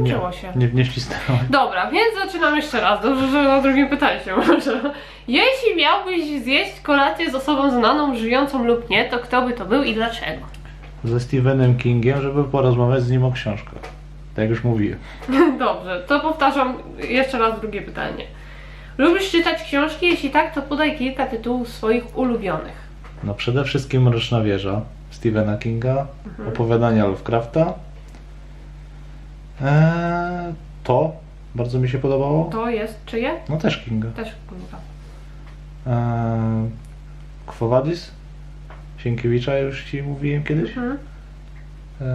nauczyło się. Nie, nie wcisnęłam. Dobra, więc zaczynam jeszcze raz. Dobrze, że na drugim się może. Jeśli miałbyś zjeść kolację z osobą znaną, żyjącą lub nie, to kto by to był i dlaczego? Ze Stephenem Kingiem, żeby porozmawiać z nim o książkach. Tak jak już mówiłem. Dobrze, to powtarzam jeszcze raz drugie pytanie. Lubisz czytać książki? Jeśli tak, to podaj kilka tytułów swoich ulubionych. No przede wszystkim Mroczna Wieża Stephena Kinga, opowiadania Lovecrafta. Eee, to bardzo mi się podobało. To jest czyje? No też Kinga. Też kurwa. Eee, Kwowadis Sienkiewicza już Ci mówiłem kiedyś. Mhm. Eee,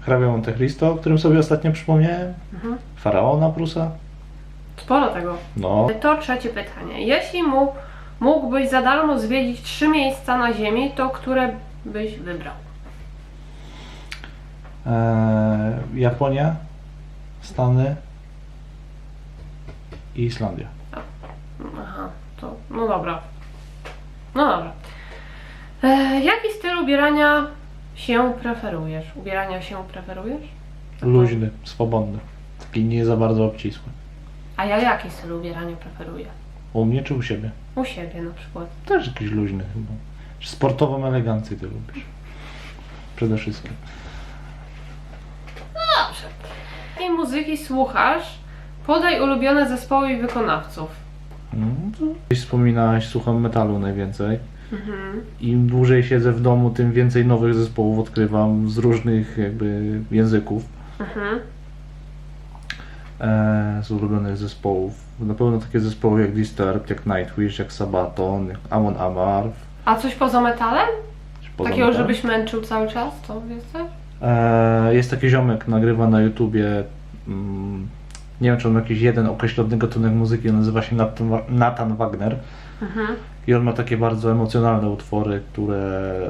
Hrabia Monte Cristo, o którym sobie ostatnio przypomniałem. Mhm. Faraona Prusa. Sporo tego. No, To trzecie pytanie. Jeśli mu, mógłbyś za darmo zwiedzić trzy miejsca na Ziemi, to które byś wybrał? Eee, Japonia, Stany i Islandia. Aha, to no dobra. No dobra. E, jaki styl ubierania się preferujesz? Ubierania się preferujesz? Luźny, swobodny. Taki nie za bardzo obcisły. A ja jaki styl ubierania preferuję? U mnie czy u siebie? U siebie na przykład. Też jakiś luźny chyba. Sportową elegancję ty lubisz. Przede wszystkim. Dobrze. Jakiej muzyki słuchasz? Podaj ulubione zespoły i wykonawców. To... Gdzieś Wspominałaś, słucham metalu najwięcej. Mhm. Im dłużej siedzę w domu, tym więcej nowych zespołów odkrywam z różnych jakby języków. Mhm. E, z ulubionych zespołów. Na pewno takie zespoły jak Disturbed, jak Nightwish, jak Sabaton, jak Amon Amarth. A coś poza metalem? poza Takiego, metalem. żebyś męczył cały czas? To wiesz coś? E, jest taki ziomek, nagrywa na YouTubie. Mm, nie wiem, czy on ma jakiś jeden określony gatunek muzyki, on nazywa się Nathan, Wa- Nathan Wagner. Mhm. I on ma takie bardzo emocjonalne utwory, które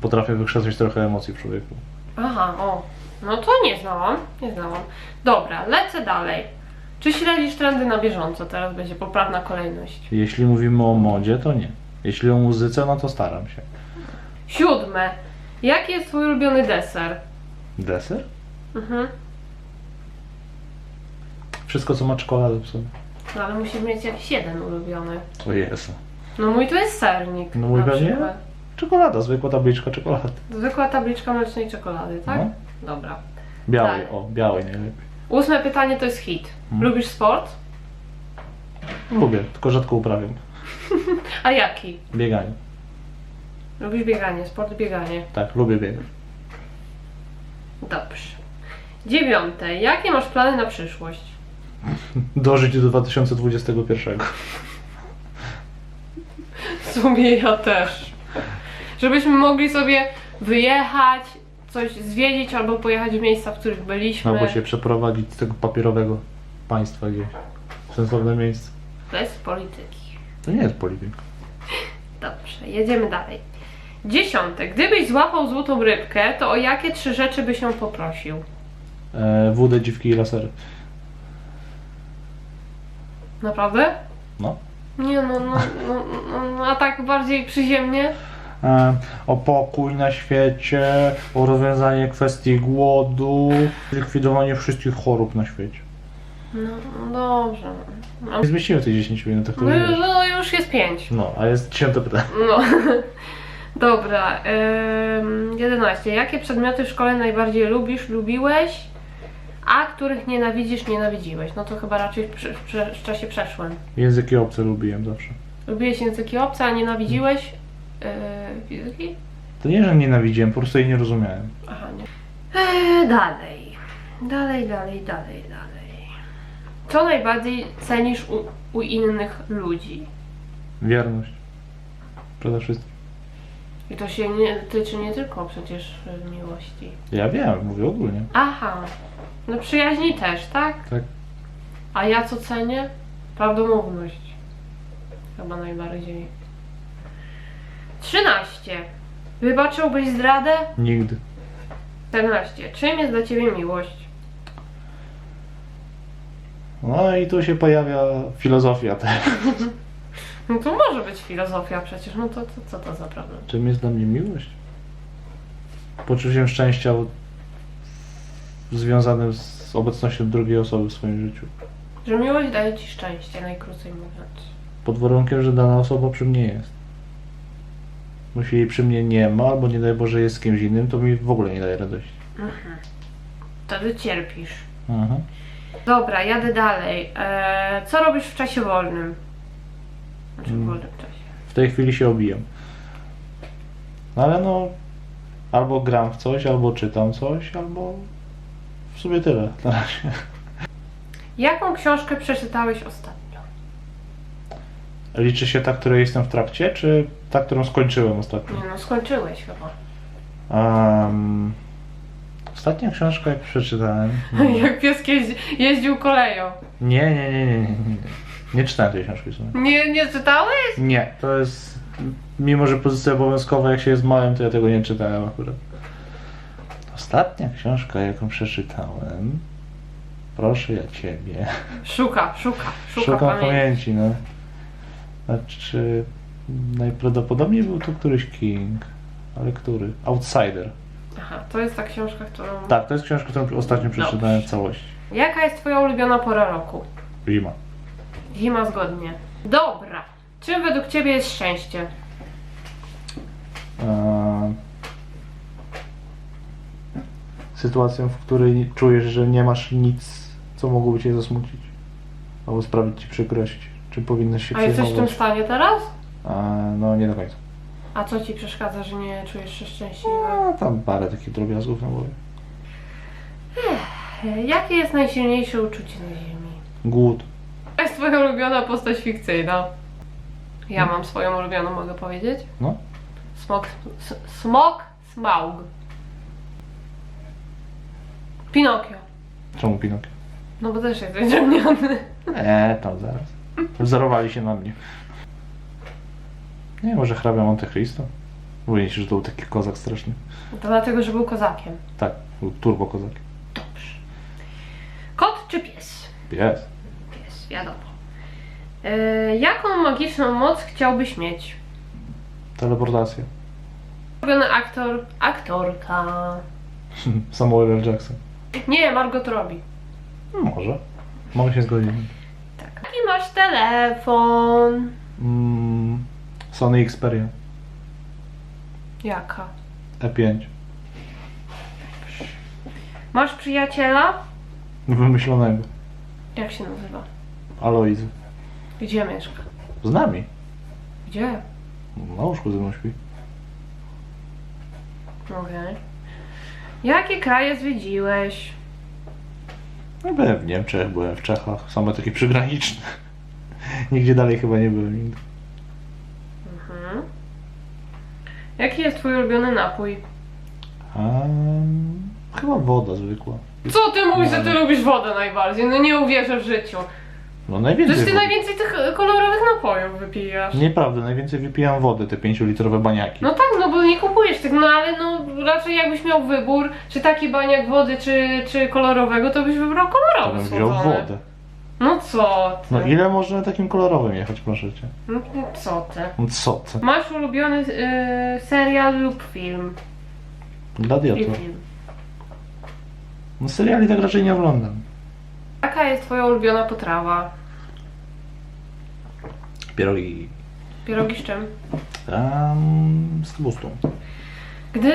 potrafią wykrzesać trochę emocji w człowieku. Aha, o. No to nie znałam, nie znałam. Dobra, lecę dalej. Czy śledzisz trendy na bieżąco? Teraz będzie poprawna kolejność. Jeśli mówimy o modzie, to nie. Jeśli o muzyce, no to staram się. Siódme. Jaki jest twój ulubiony deser? Deser? Mhm. Wszystko, co ma czekoladę w sobie. No ale musisz mieć jakiś jeden ulubiony. O Jezu. No mój to jest sernik. No mój na pewnie? przykład. Czekolada, zwykła tabliczka czekolady. Zwykła tabliczka mlecznej czekolady, tak? No. Dobra. Białej, Tak. o, białej najlepiej. Ósme pytanie to jest hit. Mhm. Lubisz sport? Lubię, tylko rzadko uprawiam. A jaki? Bieganie. Lubisz bieganie, sport bieganie. Tak, lubię biegać. Dobrze. Dziewiąte. Jakie masz plany na przyszłość? Dożyć do 2021. W sumie ja też. Żebyśmy mogli sobie wyjechać, coś zwiedzić albo pojechać w miejsca, w których byliśmy. Albo się przeprowadzić z tego papierowego państwa gdzieś. W sensowne miejsce. Bez polityki. To nie jest polityka. Dobrze, jedziemy dalej. Dziesiąte. Gdybyś złapał złotą rybkę, to o jakie trzy rzeczy byś ją poprosił? E, wódę, dziwki i lasery. Naprawdę? No. Nie no, no, no, no, no a tak bardziej przyziemnie? E, o pokój na świecie, o rozwiązanie kwestii głodu, likwidowanie wszystkich chorób na świecie. No, no dobrze. No, Nie zmieścimy tych 10 minutach, no, które już- wiesz. no już jest pięć. No, a jest dziesiąte pytanie. No. Dobra. Ym, 11. Jakie przedmioty w szkole najbardziej lubisz, lubiłeś, a których nienawidzisz, nienawidziłeś? No to chyba raczej w, prze- w czasie przeszłym. Języki obce lubiłem zawsze. Lubiłeś języki obce, a nienawidziłeś yy, fizyki? To nie, że nienawidziłem, po prostu jej nie rozumiałem. Aha, nie. Eee, dalej. Dalej, dalej, dalej, dalej. Co najbardziej cenisz u, u innych ludzi? Wierność. Przede wszystkim. I to się nie tyczy nie tylko przecież y, miłości. Ja wiem, mówię ogólnie. Aha. No przyjaźni też, tak? Tak. A ja co cenię? Prawdomówność. Chyba najbardziej. 13. Wybaczyłbyś zdradę? Nigdy. 14. Czym jest dla ciebie miłość? No i tu się pojawia filozofia też. No to może być filozofia przecież, no to, to co to za problem? Czym jest dla mnie miłość? Poczuciem szczęścia od związanym z obecnością drugiej osoby w swoim życiu. Że miłość daje ci szczęście, najkrócej mówiąc. Pod warunkiem, że dana osoba przy mnie jest. Jeśli jej przy mnie nie ma, albo nie daj Boże jest z kimś innym, to mi w ogóle nie daje radości. Mhm. Wtedy cierpisz. Mhm. Dobra, jadę dalej. Eee, co robisz w czasie wolnym? Znaczy w wolnym czasie. W tej chwili się obijam. No ale no, albo gram w coś, albo czytam coś, albo w sumie tyle na razie. Jaką książkę przeczytałeś ostatnio? Liczy się ta, której jestem w trakcie, czy ta, którą skończyłem ostatnio? Nie no, skończyłeś chyba. Um, ostatnia książka, jak przeczytałem. Nie, Jak pies jeździ, jeździł koleją. nie, nie, nie, nie, nie, nie. Nie czytałem tej książki w sumie. Nie, nie czytałeś? Nie, to jest. Mimo, że pozycja obowiązkowa, jak się jest małym, to ja tego nie czytałem akurat. Ostatnia książka, jaką przeczytałem. Proszę ja ciebie. Szuka, szuka, szuka Szukam pamięci. pamięci, no. Znaczy. Najprawdopodobniej był to któryś King. Ale który? Outsider. Aha, to jest ta książka, którą... Tak, to jest książka, którą ostatnio przeczytałem w całości. Jaka jest twoja ulubiona pora roku? Zima. Zima zgodnie. Dobra. Czym według ciebie jest szczęście? Eee, sytuacją, w której czujesz, że nie masz nic, co mogłoby cię zasmucić albo sprawić ci przykrość. Czym powinnaś się A jesteś w tym przejmować? stanie teraz? Eee, no nie do końca. A co ci przeszkadza, że nie czujesz się szczęśliwy? No, tam parę takich drobiazgów na głowie. Jakie jest najsilniejsze uczucie na ziemi? Głód. Jest twoja ulubiona postać fikcyjna? Ja mam swoją ulubioną, mogę powiedzieć? No. Smok... s- Smok Smaug. Pinokio. Czemu Pinokio? No bo też jest drewniany. Eee, tam zaraz. Wzorowali się na mnie. Nie, może hrabia Monte Cristo? Mówię ci, że to był taki kozak straszny. To dlatego, że był kozakiem. Tak, był turbo kozak. Dobrze. Kot czy pies? Pies, wiadomo. E, jaką magiczną moc chciałbyś mieć? Teleportacja. Ulubiony aktor, aktorka. Samuel L. Jackson. Nie, Margot Robbie. No, Może. Mogę się zgodzić. Tak. Jaki masz telefon? Mm, Sony Xperia Jaka? E5. Masz przyjaciela? Wymyślonego. Jak się nazywa? Aloizy. Gdzie mieszka? Z nami. Gdzie? Na łóżku ze mną śpi. Okej. Jakie kraje zwiedziłeś? No, byłem w Niemczech, byłem w Czechach. Same takie przygraniczne. Nigdzie dalej chyba nie byłem nigdy. Mhm. Jaki jest twój ulubiony napój? Chyba woda zwykła. Co ty mówisz, że ty lubisz wodę najbardziej? No nie uwierzę w życiu. No najwięcej Przecież ty wody. najwięcej tych e, kolorowych napojów wypijasz. Nieprawda, najwięcej wypijam wody, te 5-litrowe baniaki. No tak, no bo nie kupujesz tych, no ale no raczej jakbyś miał wybór, czy taki baniak wody, czy, czy kolorowego, to byś wybrał to kolorowy bym wziął słodzony. wodę. No co ty? No ile można takim kolorowym jechać, proszę cię? No co ty? No co ty? Masz ulubiony y, serial lub film? I Gladiator. film. No seriali tak raczej nie oglądam. Jaka jest twoja ulubiona potrawa? Pierogi. Pierogi z czym? Um, z kapustą. Gdy,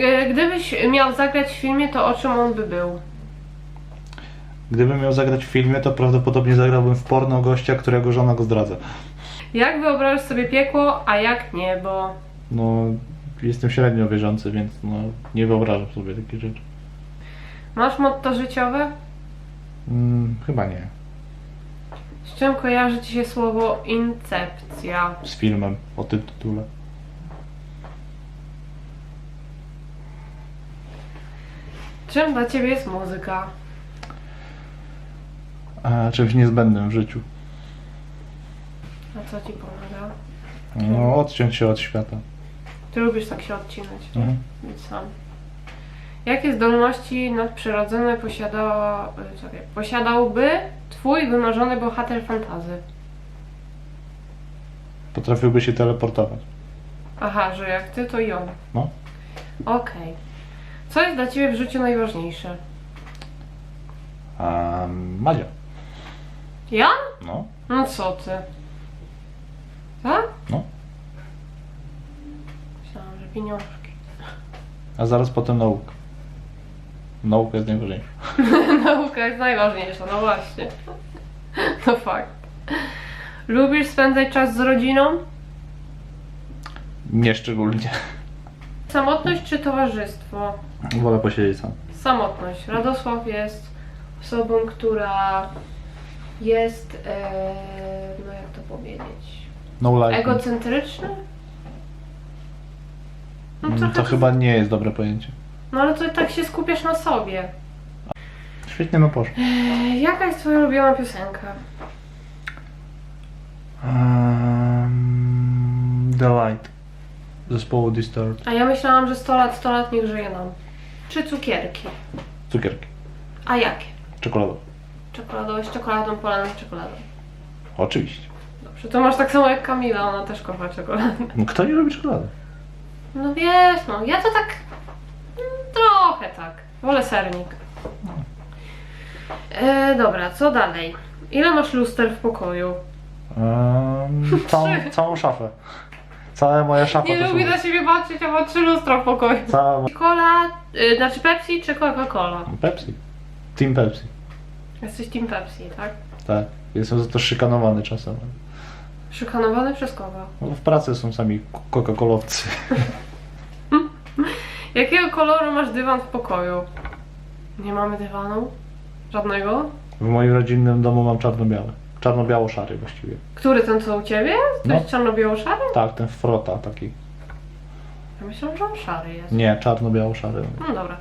y, gdybyś miał zagrać w filmie, to o czym on by był? Gdybym miał zagrać w filmie, to prawdopodobnie zagrałbym w porno gościa, którego żona go zdradza. Jak wyobrażasz sobie piekło, a jak niebo? No, jestem średnio wierzący, więc no, nie wyobrażam sobie takich rzeczy. Masz motto życiowe? Mm, chyba nie. Z czym kojarzy ci się słowo incepcja? Z filmem o tym tytule. Czym dla ciebie jest muzyka? A czymś niezbędnym w życiu. A co ci pomaga? No, odciąć się od świata. Ty lubisz tak się odcinać, nie? Mhm. Być sam. Jakie zdolności nadprzyrodzone posiada, czekaj, posiadałby twój wymarzony bohater fantazy? Potrafiłby się teleportować. Aha, że jak ty, to i on. No. Okej. Co jest dla ciebie w życiu najważniejsze? A Madzia. Ja? No. No co ty? Tak? No. Myślałam, że pieniążki. A zaraz potem nauka. Nauka jest najważniejsza. Nauka jest najważniejsza, no właśnie. No fakt. Lubisz spędzać czas z rodziną? Nie szczególnie. Samotność czy towarzystwo? Wolę posiedzieć sam. Samotność. Radosław jest osobą, która jest, e, no jak to powiedzieć, No life. egocentryczna? No, Mm, trochę To chyba nie jest dobre pojęcie. No ale to tak się skupiasz na sobie. Świetnie no poszło. Jaka jest twoja ulubiona piosenka? Um, The Light. Zespołu Disturbed. A ja myślałam, że 100 lat, 100 lat niech żyje nam. Czy cukierki? Cukierki. A jakie? Czekoladowe. Czekoladowe z czekoladą, polaną z czekoladą. Oczywiście. Dobrze, to masz tak samo jak Kamila, ona też kocha czekoladę. No, Kto nie lubi czekolady? No wiesz, no, ja to tak trochę tak. Wolę sernik. E, dobra, co dalej? Ile masz luster w pokoju? Całą, całą szafę. Cała moja szafa Nie to lubię są- na siebie patrzeć, a ma trzy lustra w pokoju. Cała Cola, y, znaczy Pepsi czy Coca-Cola? Pepsi. Team Pepsi. Jesteś Team Pepsi, tak? Tak. Jestem za to szykanowany czasem. Szykanowany przez kogo? No, w pracy są sami coca-colowcy. Jakiego koloru masz dywan w pokoju? Nie mamy dywanu? Żadnego? W moim rodzinnym domu mam czarno-biały. Czarno-biało-szary właściwie. Który ten co u ciebie? To No. jest czarno-biało-szary? Tak, ten frota taki. Ja myślałam, że on szary jest. Nie, czarno-biało-szary. No dobra,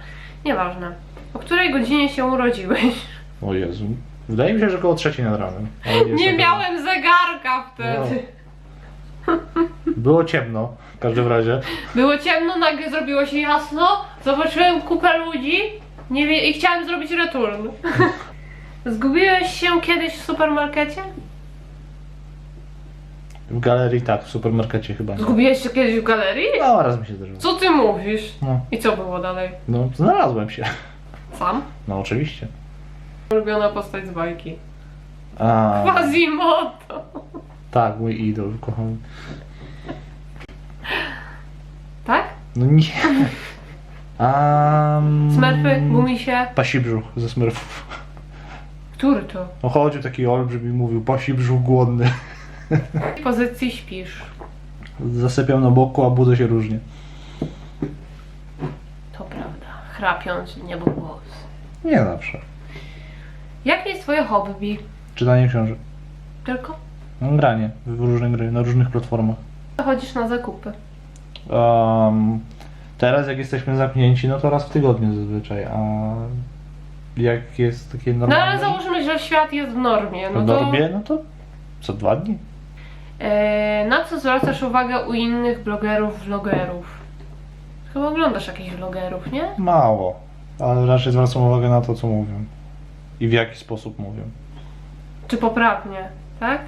nieważne. O której godzinie się urodziłeś? O Jezu. Wydaje mi się, że koło trzeciej nad ranem. ale Nie jestem miałem zegarka wtedy. Było ciemno, w każdym razie. Było ciemno, nagle zrobiło się jasno. Zobaczyłem kupę ludzi nie wie, i chciałem zrobić return. Zgubiłeś się kiedyś w supermarkecie? W galerii tak, w supermarkecie chyba nie. Zgubiłeś się kiedyś w galerii? No, raz mi się zdarzyło. Co ty mówisz? No, I co było dalej? no, znalazłem się. Sam? No, oczywiście. Ulubiona postać z bajki. A, Quasimodo. tak, mój idol, kocham. Tak? No nie. Um, Smurfy, Bumisie. Pasi brzuch ze smurfów. Który to? No chodził taki olbrzym i mówił, pasi brzuch głodny. W jakiej pozycji śpisz? Zasypiał na boku, a budzę się różnie. To prawda. Chrapiąc niebo głos. Nie zawsze. Jakie jest twoje hobby? Czytanie książek. Tylko? No, granie w różne gry, na różnych platformach. Chodzisz na zakupy. Um, teraz jak jesteśmy zamknięci, no to raz w tygodniu zazwyczaj, a jak jest takie No normalne... ale załóżmy, że świat jest w normie. w No to normie, no to co dwa dni. e, na co zwracasz uwagę u innych blogerów, vlogerów? Chyba oglądasz jakichś vlogerów, nie? Mało, ale raczej zwracam uwagę na to, co mówią. I w jaki sposób mówią. Czy poprawnie, tak?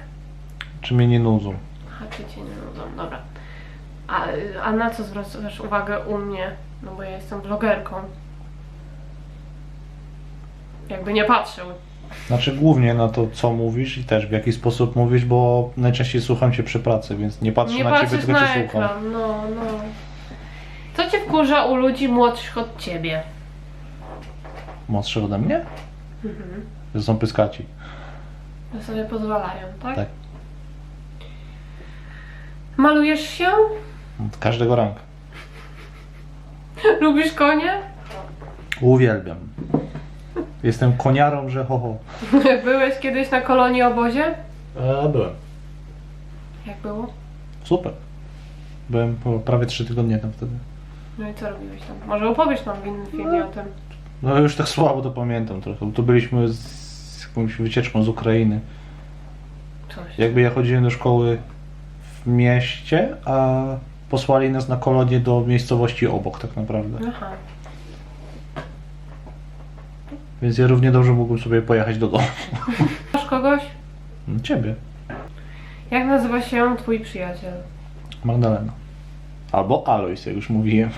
Czy mnie nie nudzą. A czy cię nie nudzą, dobra. A, a na co zwracasz uwagę u mnie? No bo ja jestem vlogerką. Jakby nie patrzył. Znaczy głównie na to, co mówisz i też w jaki sposób mówisz, bo najczęściej słucham cię przy pracy, więc nie patrzę Nie na ciebie, patrzysz tylko na cię słucham. ekran, no, no. Co cię wkurza u ludzi młodszych od ciebie? Młodszy ode mnie? Mhm. Że są pyskaci. Że sobie pozwalają, tak? Tak. Malujesz się? Każdego ranka. Lubisz konie? Uwielbiam. Jestem koniarą, że ho, ho. Byłeś kiedyś na kolonii obozie? E, byłem. Jak było? Super. Byłem po prawie 3 tygodnie tam wtedy. No i co robiłeś tam? Może opowiesz nam w innym filmie o tym. No już tak słabo to pamiętam trochę, bo tu byliśmy z jakąś wycieczką z Ukrainy. Coś. Jakby ja chodziłem do szkoły w mieście, a posłali nas na kolonię do miejscowości obok tak naprawdę. Aha. Więc ja równie dobrze mógłbym sobie pojechać do domu. Masz kogoś? Ciebie, Jak nazywa się twój przyjaciel? Magdalena. Albo Alois, jak już mówiłem.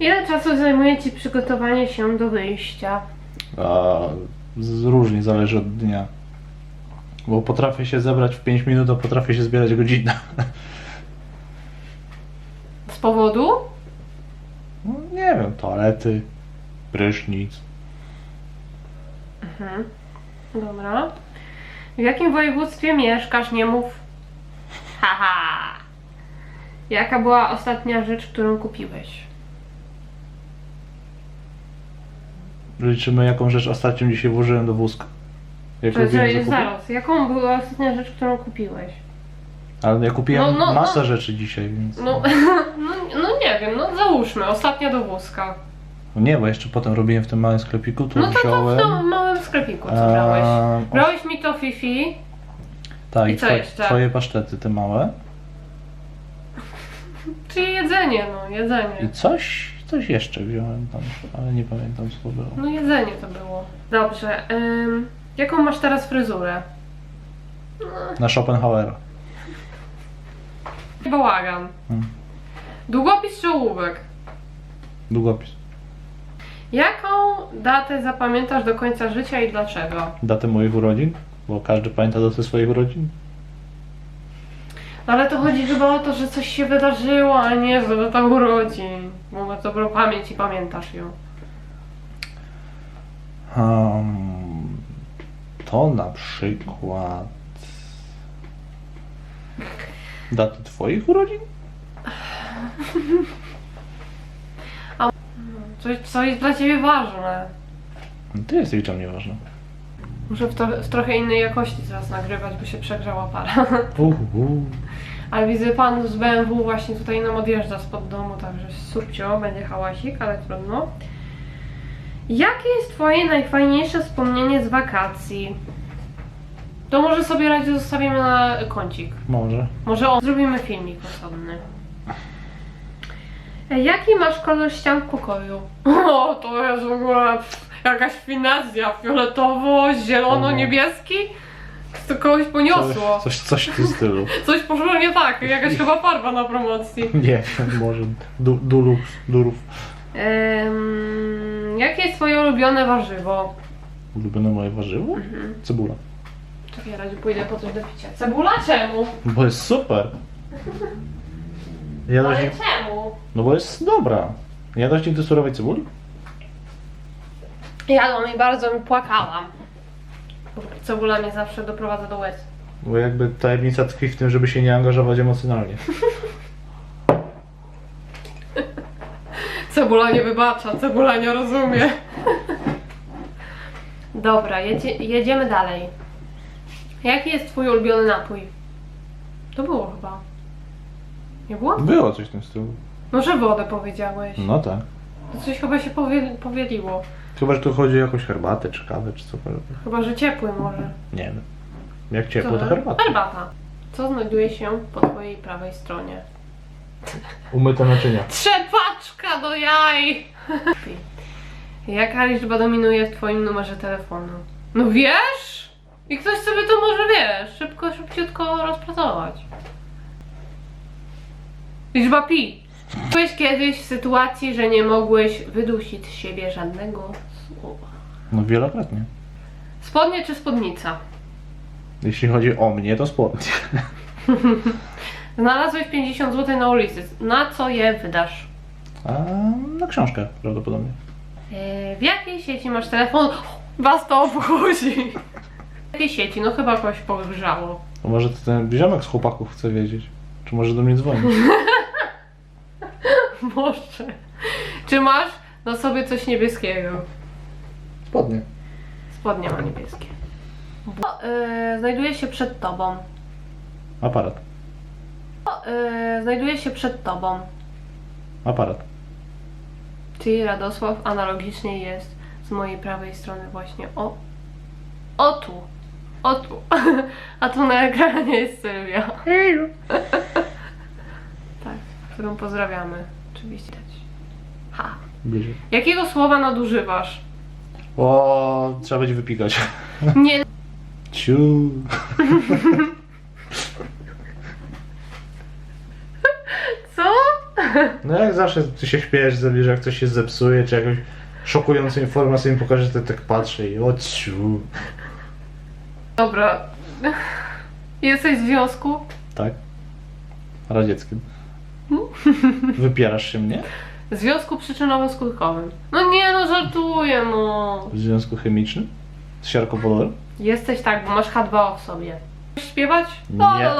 Ile czasu zajmuje ci przygotowanie się do wyjścia? A z, różnie zależy od dnia. Bo potrafię się zebrać w 5 minut, a potrafię się zbierać godzinę. Z powodu? No, nie wiem, toalety, prysznic. Mhm. Dobra. W jakim województwie mieszkasz? Nie mów. Haha. Jaka była ostatnia rzecz, którą kupiłeś? Liczymy jaką rzecz ostatnią dzisiaj włożyłem do wózka. Jak To jest zaraz. Jaką była ostatnia rzecz, którą kupiłeś? Ale ja kupiłem No, no, masę no. rzeczy dzisiaj, więc... No, no, no nie wiem, no załóżmy, ostatnia do wózka. No nie, bo jeszcze potem robiłem w tym małym sklepiku, tu No to, to w wziąłem... tym małym sklepiku, co brałeś? Eee, o- Brałeś mi to Fifi. Tak, I i co twoje, jeszcze? twoje pasztety, te małe. Czyli jedzenie, no, jedzenie. I coś, coś jeszcze wziąłem tam, ale nie pamiętam co to było. No jedzenie to było. Dobrze. ym, jaką masz teraz fryzurę? Na Schopenhauera. Bałagan. Hmm. Długopis czy ołówek? Długopis. Jaką datę zapamiętasz do końca życia i dlaczego? Datę moich urodzin, bo każdy pamięta datę swoich urodzin. No ale to chodzi chyba o to, że coś się wydarzyło, a nie, że data urodzin. Bo masz dobrą pamięć i pamiętasz ją. Um, to na przykład... Daty twoich urodzin? Coś, co jest dla ciebie ważne. No, Ty jesteś dla mnie ważna. Muszę w, to, w trochę innej jakości teraz nagrywać, bo się przegrzała para. Uhu. Ale widzę pan z BMW właśnie tutaj nam odjeżdża spod domu, także surcio, będzie hałasik, ale trudno. Jakie jest twoje najfajniejsze wspomnienie z wakacji? To może sobie raczej zostawimy na kącik. Może. Może o, zrobimy filmik osobny. E, Jaki masz kolor ścian w pokoju? O, to jest w ogóle pff, jakaś finezja. Fioletowo-zielono-niebieski? To kogoś poniosło. Coś, coś, w tym stylu. Coś poszło nie tak, jakaś chyba farba na promocji. Nie może du, dulów, durów. Jakie jest twoje ulubione warzywo? Ulubione moje warzywo? Cebula. Czekaj, razie pójdę po coś do picia. Cebula czemu? Bo jest super. Jadłeś Ale nigdy... czemu? No bo jest dobra. Jadłeś nigdy surowej cebuli? Jadłam i bardzo mi płakałam. Cebula mnie zawsze doprowadza do łez. Bo jakby tajemnica tkwi w tym, żeby się nie angażować emocjonalnie. Cebula nie wybacza, cebula nie rozumie. Dobra, jedzie, jedziemy dalej. Jaki jest twój ulubiony napój? To było chyba. Nie było? Było coś w tym stylu. Może wodę powiedziałeś. No tak. To coś chyba się powie, powieliło. Chyba, że tu chodzi o jakąś herbatę, czy kawę, czy cokolwiek. Chyba, że ciepły może. Nie wiem. Jak ciepło, to Co? herbata. Herbata. Co znajduje się po twojej prawej stronie? Umyte naczynia. Trzepaczka do jaj! Jaka liczba dominuje w twoim numerze telefonu? No wiesz? I ktoś sobie to może, wiesz, szybko, szybciutko rozpracować. Liczba pi. Byłeś kiedyś w sytuacji, że nie mogłeś wydusić z siebie żadnego słowa. No wielokrotnie. Spodnie czy spódnica? Jeśli chodzi o mnie, to spodnie. Znalazłeś 50 zł na ulicy. Na co je wydasz? A na książkę prawdopodobnie. E, W jakiej sieci masz telefon? Was to obchodzi. W jakiej sieci? No chyba kogoś pogrzało. To może to ten ziomek z chłopaków chce wiedzieć. Czy może do mnie dzwonić? Może. Czy masz na sobie coś niebieskiego? Spodnie. Spodnie ma niebieskie. Bo, e, znajduje się przed tobą. Aparat. Bo, e, znajduje się przed tobą. Aparat. Czyli Radosław analogicznie jest z mojej prawej strony właśnie o, o tu, o tu, a tu na ekranie jest Sylwia. tak, którą pozdrawiamy, oczywiście. Ha. Bliżej. Jakiego słowa nadużywasz? O, trzeba będzie wypikać. Nie, Ciu. co? No jak zawsze ty się śpiesz, że jak coś się zepsuje, czy jakoś szokujące informacje mi pokaże, to tak patrzę i ociu. Dobra. Jesteś w związku? Tak? Radzieckim. Wypierasz się mnie? W związku przyczynowo-skutkowym. No nie no, żartuję no. W związku chemicznym? Z siarkopolorem? Jesteś tak, bo masz H2O w sobie. Chcesz śpiewać? Nie.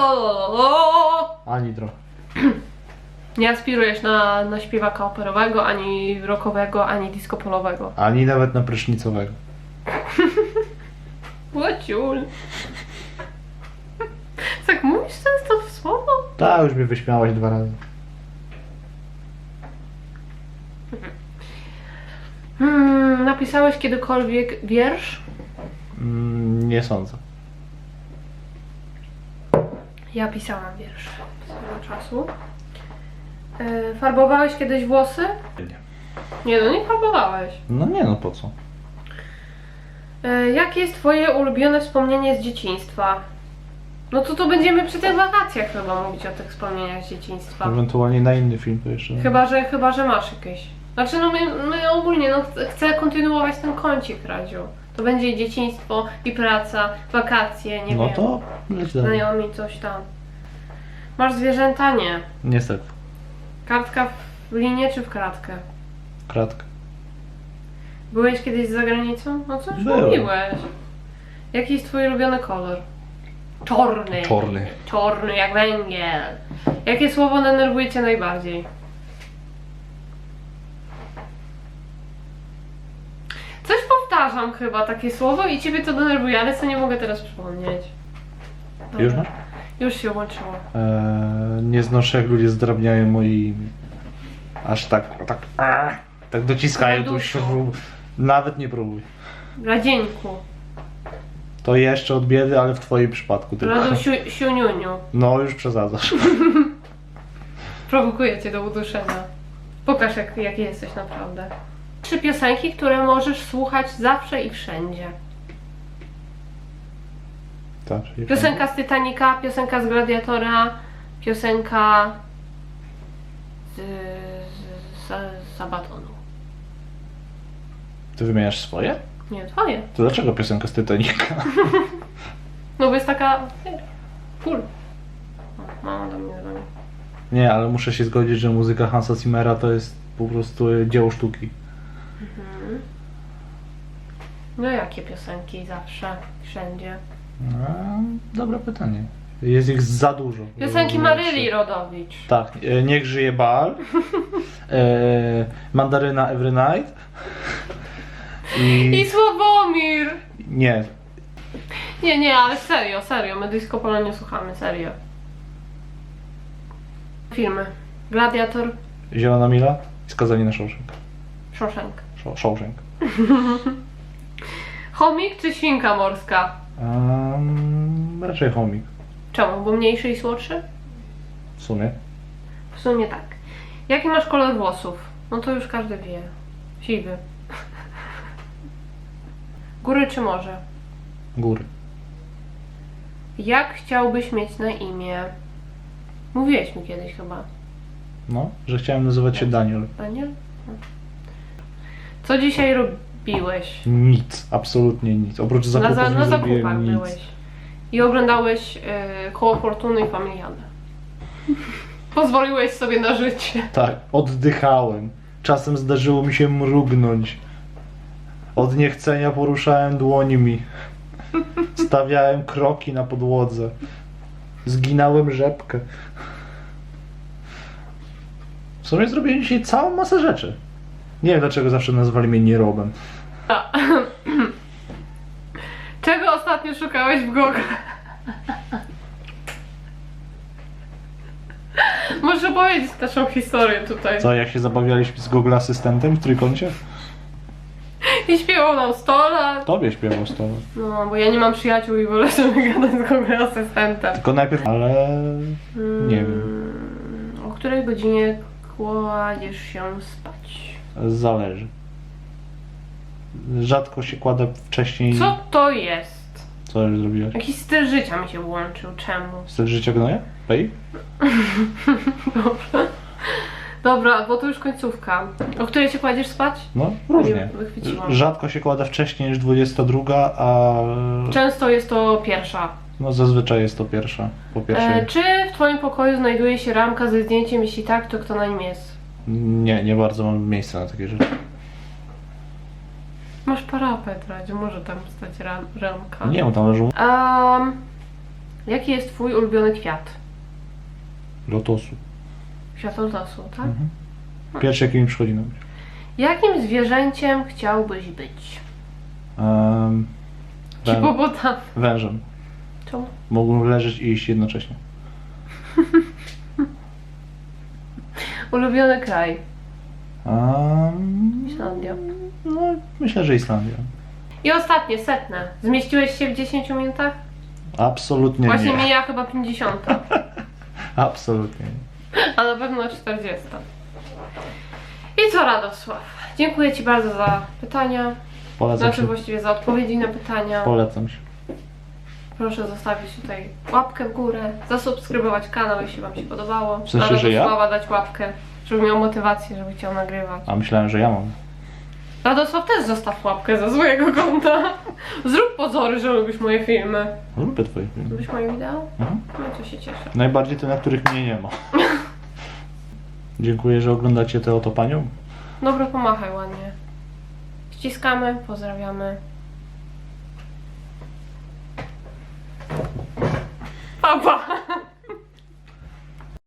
Ani trochę. Nie aspirujesz na, na śpiewaka operowego, ani rockowego, ani disco polowego. Ani nawet na prysznicowego. Łaciul. Tak mówisz często to słowo? Tak, już mnie wyśmiałaś dwa razy. Hmm, napisałeś kiedykolwiek wiersz? Mm, nie sądzę. Ja pisałam wiersz swego czasu. E, farbowałeś kiedyś włosy? Nie. Nie, no nie farbowałeś. No nie no, po co? E, jakie jest twoje ulubione wspomnienie z dzieciństwa? No to to będziemy przy tych wakacjach chyba mówić o tych wspomnieniach z dzieciństwa. Ewentualnie na inny film to jeszcze. Chyba, że, chyba, że masz jakieś. Znaczy, no my, my ogólnie, no chcę, chcę kontynuować ten kącik, Radziu. To będzie i dzieciństwo, i praca, wakacje, nie No wiem. to leć dalej. Znajomi, coś tam. Masz zwierzęta? Nie. Niestety. Kartka w linie czy w kratkę? Kratka. Byłeś kiedyś za granicą? No coś Byłem. mówiłeś. Jaki jest twój ulubiony kolor? Czarny. Czarny. Czarny jak węgiel. Jakie słowo denerwuje cię najbardziej? Coś powtarzam chyba takie słowo i ciebie to denerwuje, ale co nie mogę teraz przypomnieć. Dobra. Już masz? Już się łączyło. Eee, nie znoszę jak ludzie zdrabniają moi... Aż tak, tak, aaa, tak dociskają tu śrub. Nawet nie próbuj. Radzieńku. To jeszcze od biedy, ale w twoim przypadku tylko. Radu siu, siuniuniu. No już przesadzasz. Prowokuję cię do uduszenia. Pokaż jak, jaki jesteś naprawdę. Trzy piosenki, które możesz słuchać zawsze i wszędzie. Tak, czyli- Piosenka z Titanica, piosenka z Gladiatora, piosenka z, z, z Sabatonu. Ty wymieniasz swoje? Nie, twoje. To dlaczego piosenka z Titanica? No bo jest taka... Full. O, Mama do mnie dzwoni. Nie, ale muszę się zgodzić, że muzyka Hansa Zimmera to jest po prostu dzieło sztuki. Mhm. No jakie piosenki zawsze, wszędzie? A, dobre pytanie. Jest ich za dużo. Piosenki Maryli Rodowicz. Tak, e, niech żyje bal. E, mandaryna Every Night. I I Sławomir! nie, Nie, nie, ale serio, serio, my disco polo nie słuchamy, serio. Filmy. Gladiator, Zielona Mila i Skazani na Shawshank. Shawshank. Shaw- Shawshank. Chomik czy świnka morska? Um, raczej chomik. Czemu? Bo mniejszy i słodszy? W sumie. W sumie tak. Jaki masz kolor włosów? No to już każdy wie. Siwy. Góry czy morze? Góry. Jak chciałbyś mieć na imię? Mówiłeś mi kiedyś chyba. No, że chciałem nazywać się Daniel. Daniel? No. Co dzisiaj robiłeś? Nic, absolutnie nic. Oprócz Na, zakupów za, nie na zrobiłem zakupach nic. byłeś. I oglądałeś y, Koło Fortuny i Familiadę. Pozwoliłeś sobie na życie. Tak, oddychałem. Czasem zdarzyło mi się mrugnąć. Od niechcenia poruszałem dłońmi. Stawiałem kroki na podłodze. Zginałem rzepkę. W sumie zrobiłem dzisiaj całą masę rzeczy. Nie wiem dlaczego zawsze nazwali mnie nierobem. Czego ostatnio szukałeś w Google? Muszę powiedzieć naszą historię tutaj. Co, jak się zabawialiśmy z Google Asystentem w trójkącie? I śpiewał nam 100 lat. Tobie śpiewał z tobą. No, bo ja nie mam przyjaciół i wolę sobie gadać z Google Asystentem. Tylko najpierw... Ale... Nie wiem. Mm, O której godzinie kładziesz się spać? Zależy. Rzadko się kładę wcześniej. Co to jest? Co już zrobiłaś? Jakiś styl życia mi się włączył. Czemu? Styl życia gnoja? Pej? Dobrze. Dobra, bo to już końcówka. O której się kładziesz spać? No, różnie. Nie wychwyciłam. Rzadko się kłada wcześniej niż 22, a Często jest to pierwsza. no, zazwyczaj jest to pierwsza. Po pierwszej. E, czy w Twoim pokoju znajduje się ramka ze zdjęciem? Jeśli tak, to kto na nim jest? Nie, nie bardzo mam miejsca na takie rzeczy. Masz parapet, Radziu, może tam stać ram, ramka. Nie wiem, tam leżą Um, jaki jest Twój ulubiony kwiat? lotosu. Kwiat lotosu, tak? Mhm. Pierwszy jaki mi przychodzi na myśl. Jakim zwierzęciem chciałbyś być? Um, wę- Hipopotam. wężem. Czemu? Mógłbym leżeć i iść jednocześnie. Ulubiony kraj? Um, Islandia. no, myślę, że Islandia. I ostatnie, setne. Zmieściłeś się w 10 minutach? Absolutnie Właśnie nie. mija chyba 50, Absolutnie nie. A na pewno 40. I co Radosław? Dziękuję Ci bardzo za pytania. Polecam Znaczy się. właściwie za odpowiedzi na pytania. Polecam się. Proszę zostawić tutaj łapkę w górę, zasubskrybować kanał, jeśli Wam się podobało. W sensie, że ja? Radosława dać łapkę, żeby miał motywację, żeby chciał nagrywać. A myślałem, że ja mam. Radosław też zostaw łapkę za złego konta. Zrób pozory, że lubisz moje filmy. Lubię twoje filmy. Lubisz moje wideo? Mhm. No to się cieszę. Najbardziej te, na których mnie nie ma. Dziękuję, że oglądacie tę oto panią. Dobra, pomachaj ładnie. Ściskamy, pozdrawiamy. Pa, pa.